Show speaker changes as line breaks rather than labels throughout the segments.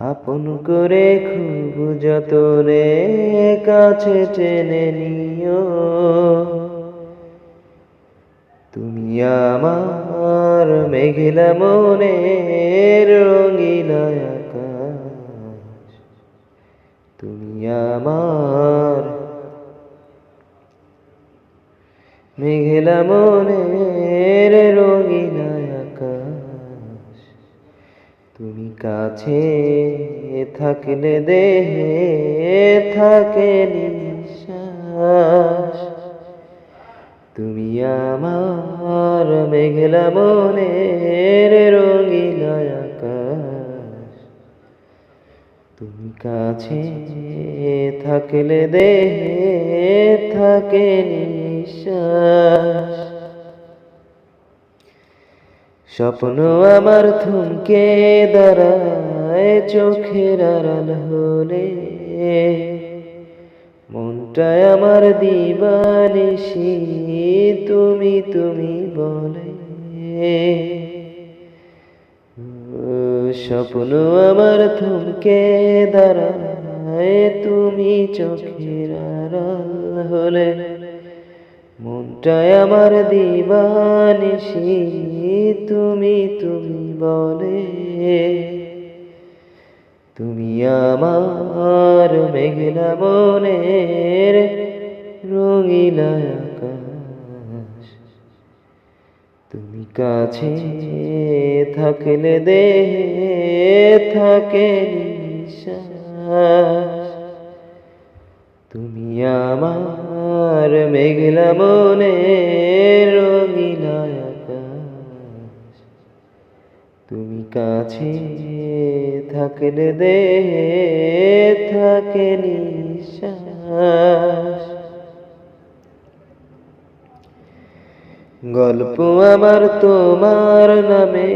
আপন করে খুব যতনে কাছে টেনে নিও। তুমি আমার মেঘলা মনে রঙিলা আকাশ। তুমি আমার মেঘলা মনের তুমি কাছে থাকলে দেহে থাকে নিঃশ্বাস। তুমি আমার মেঘলা মনের রঙিলা আকাশ। তুমি কাছে থাকলে দেহে থাকে নিঃশ্বাস। স্বপ্ন আমার থমকে দাঁড়ায় চোখের আড়াল হলে। মনটায় আমার দিবানিসি তুমি তুমি বলে। স্বপ্ন আমার থমকে দাঁড়ায় তুমি চোখের আড়াল হলে। মনটায় আমার দিবানিসি তুমি তুমি বলে, তুমি আমার মেঘলা মনের রঙিলা আকাশ। তুমি কাছে থাকলে দেহে থাকে নিঃশ্বাস। তুমি আমার মেঘলা মনের রঙিলা আকাশ। তুমি কাছে থাকলে দেহে থাকে নিঃশ্বাস। গল্প আমার তোমার নামে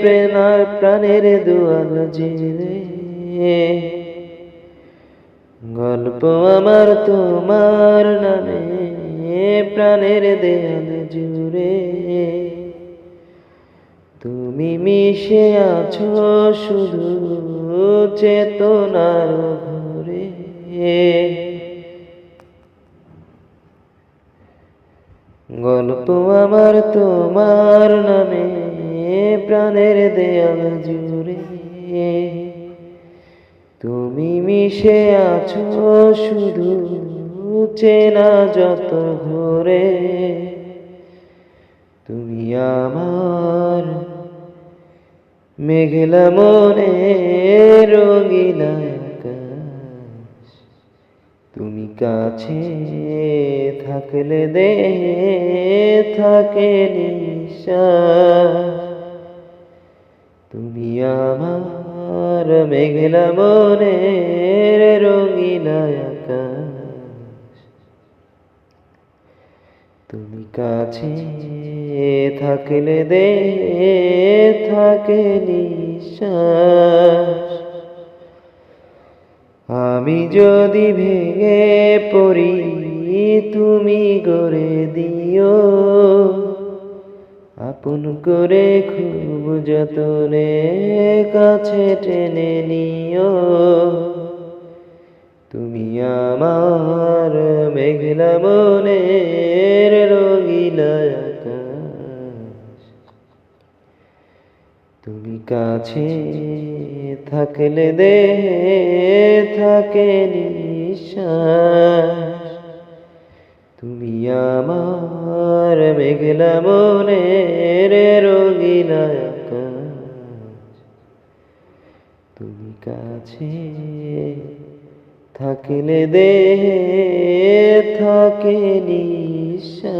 প্রেরণার প্রাণের দুয়াল জেরে গল্প আমার তোমার নামে, প্রাণের দেয়াল জুড়ে। তুমি মিশে আছো শুধু চেতনার ঘরে গল্প আমার তোমার নামে, প্রাণের দেয়াল জুড়ে। তুমি মিশে আছো শুধু চেনা যত ঘরে। তুমি আমার মেঘলা মনে রঙিলা তুমি কাছে থাকলে দে থাকে নিঃশ্বাস। তুমি আমার মেঘলা মনের আকাশ। তুমি কাছে থাকলে দে, থাকে নিঃশ্বাস। আমি যদি ভেঙে পড়ি, তুমি গড়ে দিও। আপন করে খুব যতনে কাছে টেনে নিও। তুমি আমার মেঘলা মনের রঙিলা তুমি কাছে থাকলে দে থাকে নিঃশ্বাস। তুমি আমার মেঘলা মনে রে আকাশ। তুমি কাছে থাকলে দেহে থাকে নিঃশ্বাস।